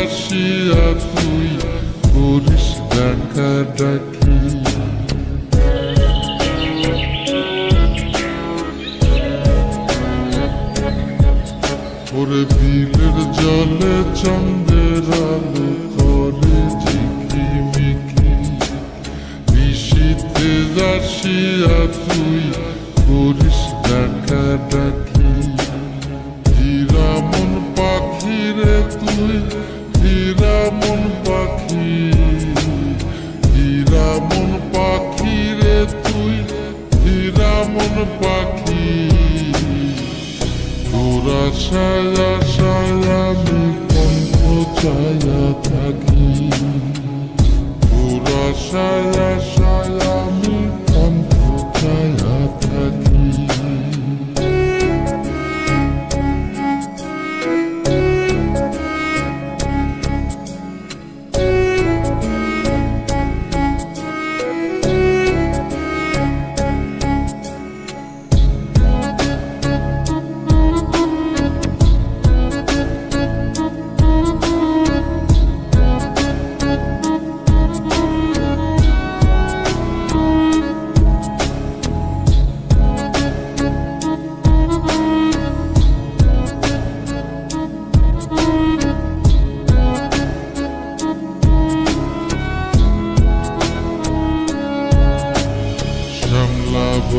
আসিয়া তুই করিস ডাকা ডাকি। ওরে বিলের জলে চন্দ্রের আলো করে ঝিকিমিকি বিষিতে আসিয়া তুই করিস ডাকা। ডাকি মন পাখিরে তুই পাখি। তোরা সায়া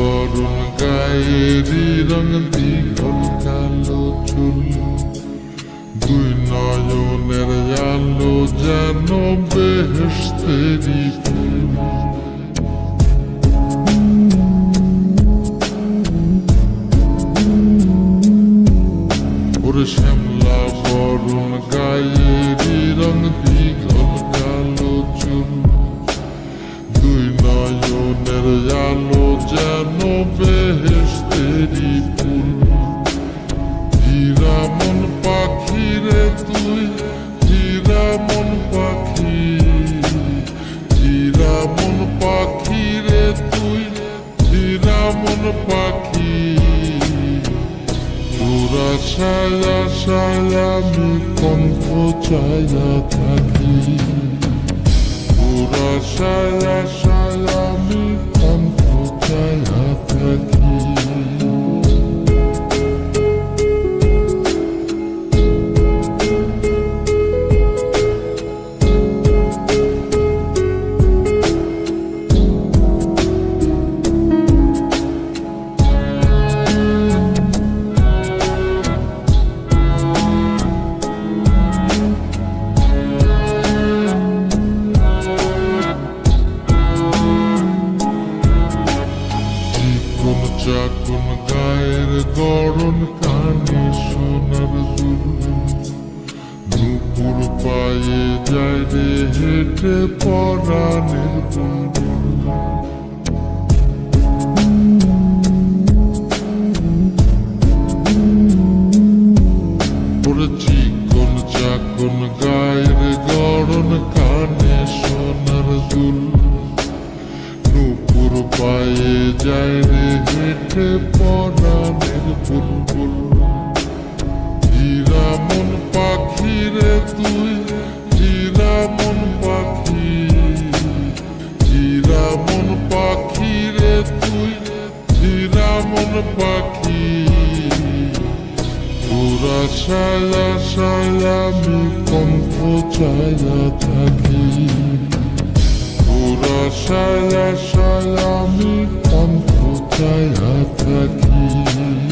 বরুণ গায়েরি রং দীঘল কালো চুল দুই নয়নের আলো যেন বেহেস্তেরি ফুল ওরে শ্যামলা বরুণ গায়েরি রং দীঘল হীরামন পাখি। তোরা ছায়া ছায়া কণ্ঠ ছায়া থাকি। পুরা ছায়া ছায়া কণ্ঠ ছায়া থাকি। চিকন গায়ের গরম কানে সোনার দুপুর পায়ে যায় রে হেঁটে পরাণের বুলবুল পায়ে যায় রে হেঁটে পরাণের বুলবুল হীরামন পাখি তুই হীরামন পাখি হীরামন পাখি রে তুই হীরামন পাখি তোরা সায়া সায়া আমি কণ্ঠ ছায়া থাকি সায়া সায়া আমি কণ্ঠ থাকি